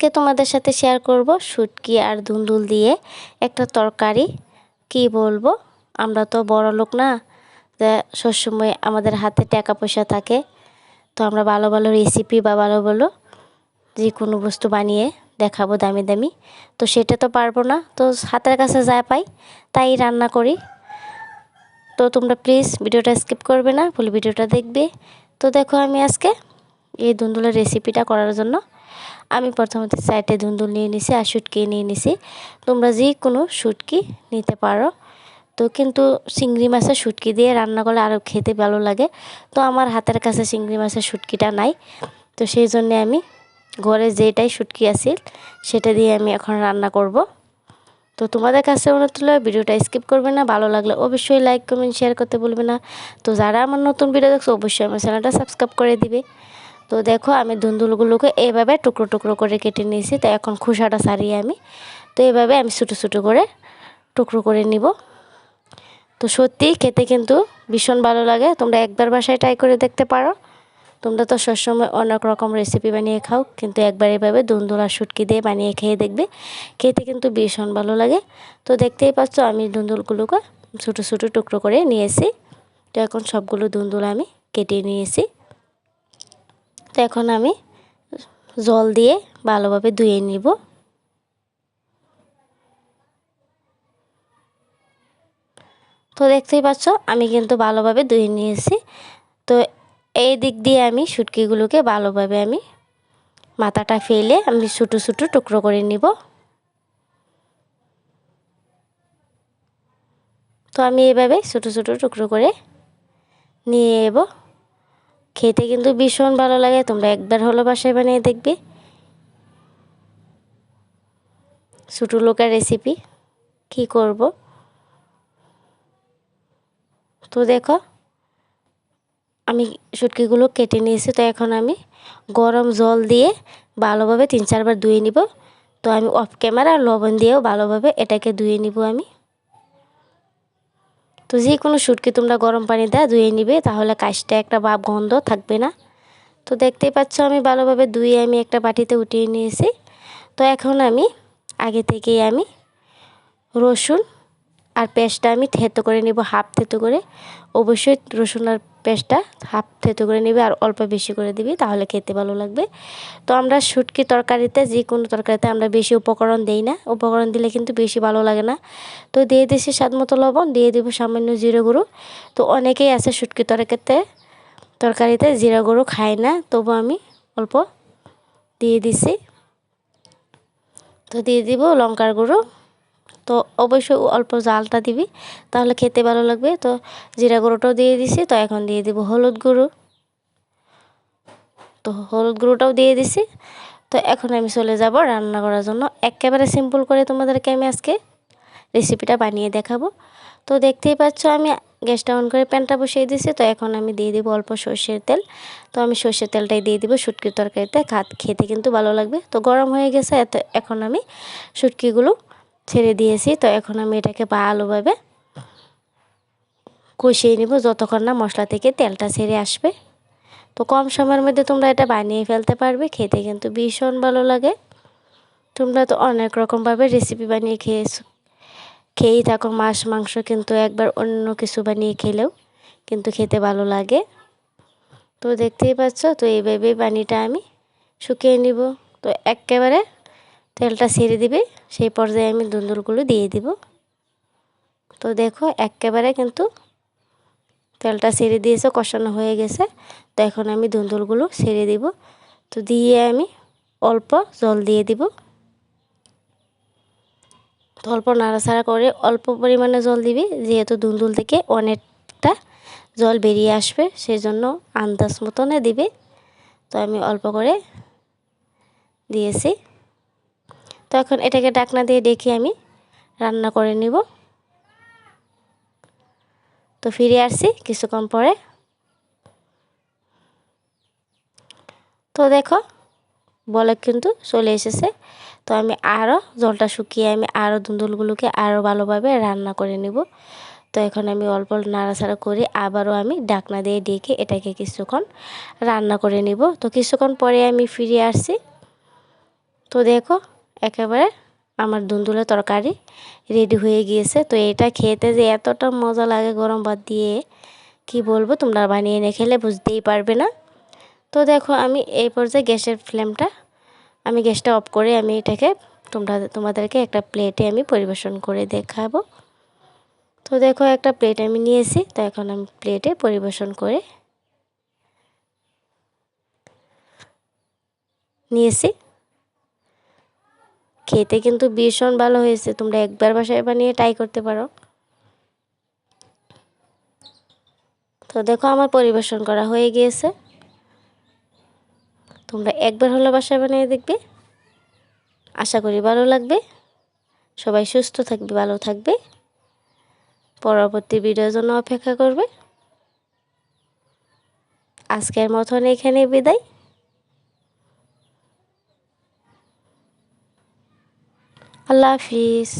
আজকে তোমাদের সাথে শেয়ার করব শুটকি আর ধুন্দুল দিয়ে একটা তরকারি। কি বলব? আমরা তো বড় লোক না সবসময় আমাদের হাতে টাকা পয়সা থাকে। তো আমরা ভালো ভালো রেসিপি বা ভালো ভালো যে কোনো বস্তু বানিয়ে দেখাবো দামি দামি। তো সেটা তো পারব না, তো হাতের কাছে যা পাই তাই রান্না করি। তো তোমরা প্লিজ ভিডিওটা স্কিপ করবে না ফুল ভিডিওটা দেখবে। তো দেখো আমি আজকে এই ধুন্দুলের রেসিপিটা করার জন্য আমি প্রথমত সাইডে ধুন্দুল নিয়ে নিছি আর শুটকি নিয়ে নিছি। তোমরা যে কোনো শুটকি নিতে পারো। তো কিন্তু চিংড়ি মাছের শুটকি দিয়ে রান্না করলে আরও খেতে ভালো লাগে। তো আমার হাতের কাছে চিংড়ি মাছের শুটকিটা নাই। তো সেই জন্যে আমি ঘরে যেটাই শুটকি আছিল সেটা দিয়ে আমি এখন রান্না করব। তো তোমাদের কাছে অনুরোধ ভিডিওটা স্কিপ করবে না, ভালো লাগলে অবশ্যই লাইক কমেন্ট শেয়ার করতে বলবে না। তো যারা আমার নতুন ভিডিও দেখছ, অবশ্যই আমার চ্যানেলটা সাবস্ক্রাইব করে দিবে। তো দেখো আমি ধুন্দুলগুলোকে এভাবে টুকরো টুকরো করে কেটে নিয়েছি, তো এখন খোসাটা সারিয়ে আমি, তো এভাবে আমি ছোটো ছোটো করে টুকরো করে নিব। তো সত্যি খেতে কিন্তু ভীষণ ভালো লাগে, তোমরা একবার বাসায় ট্রাই করে দেখতে পারো। তোমরা তো সবসময় অনেক রকম রেসিপি বানিয়ে খাও, কিন্তু একবার এভাবে দুন্দুল আর শুটকি দিয়ে বানিয়ে খেয়ে দেখবে, খেতে কিন্তু ভীষণ ভালো লাগে। তো দেখতেই পাচ্ছ আমি দুন্দুলগুলোকে ছোটো ছোটো টুকরো করে নিয়েছি, তো এখন সবগুলো দুন্দুল আমি কেটে নিয়েছি। তো এখন আমি জল দিয়ে ভালোভাবে ধুয়ে নিব। তো দেখতেই পাচ্ছ, আমি কিন্তু ভালোভাবে ধুয়ে নিয়েছি। তো এই দিক দিয়ে আমি শুটকিগুলোকে ভালোভাবে আমি মাথাটা ফেলে আমি ছোটো ছোটো টুকরো করে নিব। তো আমি এভাবে ছোটো ছোটো টুকরো করে নিয়ে এব। খেতে কিন্তু ভীষণ ভালো লাগে। তোমরা একবার হলো বাসায় বানিয়ে দেখবে। ছোটো লোকের রেসিপি কি করব? তো দেখো, আমি শুটকিগুলো কেটে নিয়েছি। তো এখন আমি গরম জল দিয়ে ভালোভাবে তিন চারবার ধুয়ে নিব। তো আমি অফ ক্যামেরা লবণ দিয়েও ভালোভাবে এটাকে ধুয়ে নিব আমি। তো যে কোনো শুটকি তোমরা গরম পানি দেয় ধুয়ে নিবে, তাহলে কাজটা একটা ভাব গন্ধ থাকবে না। তো দেখতেই পাচ্ছ আমি ভালোভাবে ধুয়ে আমি একটা বাটিতে উঠিয়ে নিয়েছি। তো এখন আমি আগে থেকেই আমি রসুন আর পেস্টটা আমি থেতো করে নিব, হাফ থেতো করে। অবশ্যই রসুন আর পেস্টটা হাফ থেতো করে নিবে আর অল্প বেশি করে দিবি, তাহলে খেতে ভালো লাগবে। তো আমরা শুটকি তরকারিতে, যে কোনো তরকারিতে আমরা বেশি উপকরণ দেই না, উপকরণ দিলে কিন্তু বেশি ভালো লাগে না। তো দিয়ে দিয়েছি স্বাদ মতো লবণ, দিয়ে দেবো সামান্য জিরে গুঁড়ো। তো অনেকেই আছে শুটকি তরকারিতে তরকারিতে জিরা গুঁড়ো খায় না, তবু আমি অল্প দিয়ে দিছি। তো দিয়ে দিব লঙ্কার গুঁড়ো। তো অবশ্যই অল্প জালটা দিবি, তাহলে খেতে ভালো লাগবে। তো জিরা গুঁড়োটাও দিয়ে দিছি, তো এখন দিয়ে দিব হলুদ গুঁড়ো। তো হলুদ গুঁড়োটাও দিয়ে দিছি, তো এখন আমি চলে যাব রান্না করার জন্য। একেবারে সিম্পল করে তোমাদেরকে আমি আজকে রেসিপিটা বানিয়ে দেখাবো। তো দেখতেই পাচ্ছ আমি গ্যাসটা অন করে প্যানটা বসিয়ে দিয়েছি তো এখন আমি দিয়ে দিব অল্প সর্ষের তেল। তো আমি সর্ষের তেলটাই দিয়ে দিব শুটকির তরকারিতে খাত খেতে কিন্তু ভালো লাগবে। তো গরম হয়ে গেছে, এত এখন আমি শুটকিগুলো ছেড়ে দিয়েছি, তো এখন আমি এটাকে ভালোভাবে কষিয়ে নেব যতক্ষণ না মশলা থেকে তেলটা ছেড়ে আসবে। তো কম সময়ের মধ্যে তোমরা এটা বানিয়ে ফেলতে পারবে, খেতে কিন্তু ভীষণ ভালো লাগে। তোমরা তো অনেক রকমভাবে রেসিপি বানিয়ে খেয়েছো। খেয়েই থাকো, মাছ, মাংস কিন্তু একবার অন্য কিছু বানিয়ে খেলেও কিন্তু খেতে ভালো লাগে। তো দেখতেই পাচ্ছ, তো এইভাবেই পানিটা আমি শুকিয়ে নিব। তো একেবারে তেলটা ছেড়ে দিবে, সেই পর্যায়ে আমি দুন্দুলগুলো দিয়ে দিব। তো দেখো, একেবারে কিন্তু তেলটা ছেড়ে দিয়েছে, কষানো হয়ে গেছে। তো এখন আমি দুন্দুলগুলো ছেড়ে দিব। তো দিয়ে আমি অল্প জল দিয়ে দিব। তো অল্প নাড়াচাড়া করে অল্প পরিমাণে জল দিবি, যেহেতু দুন্দুল থেকে অনেকটা জল বেরিয়ে আসবে সেই জন্য আন্দাজ মতনে দিবে। তো আমি অল্প করে দিয়েছি। তো এখন এটাকে ডাকনা দিয়ে ডেকে আমি রান্না করে নিব। তো ফিরে আসছি কিছুক্ষণ পরে। তো দেখো বলে কিন্তু চলে এসেছে। তো আমি আরও জলটা শুকিয়ে আমি আরও দুন্দুলগুলোকে আরও ভালোভাবে রান্না করে নিব। তো এখন আমি অল্প নাড়াচাড়া করে আবারও আমি ডাকনা দিয়ে ডেকে এটাকে কিছুক্ষণ রান্না করে নিব। তো কিছুক্ষণ পরে আমি ফিরে আসছি। তো দেখো একেবারে আমার দুন্দুলের তরকারি রেডি হয়ে গিয়েছে। তো এটা খেতে যে এতটা মজা লাগে গরম ভাত দিয়ে, কি বলব তোমরা বানিয়ে এনে খেলে বুঝতেই পারবে না। তো দেখো আমি এই পর্যায়ে গ্যাসের ফ্লেমটা, আমি গ্যাসটা অফ করে আমি এটাকে তোমরা, তোমাদেরকে একটা প্লেটে আমি পরিবেশন করে দেখাবো। তো দেখো একটা প্লেট আমি নিয়েছি, তো এখন আমি প্লেটে পরিবেশন করে নিয়েছি। খেতে কিন্তু ভীষণ ভালো হয়েছে। তোমরা একবার বাসায় বানিয়ে ট্রাই করতে পারো। তো দেখো আমার পরিবেশন করা হয়ে গিয়েছে। তোমরা একবার হলো বাসায় বানিয়ে দেখবে। আশা করি ভালো লাগবে। সবাই সুস্থ থাকবে, ভালো থাকবে। পরবর্তী ভিডিওর জন্য অপেক্ষা করবে। আজকের মতন এখানে বিদায়। আল্লাহ হাফিজ।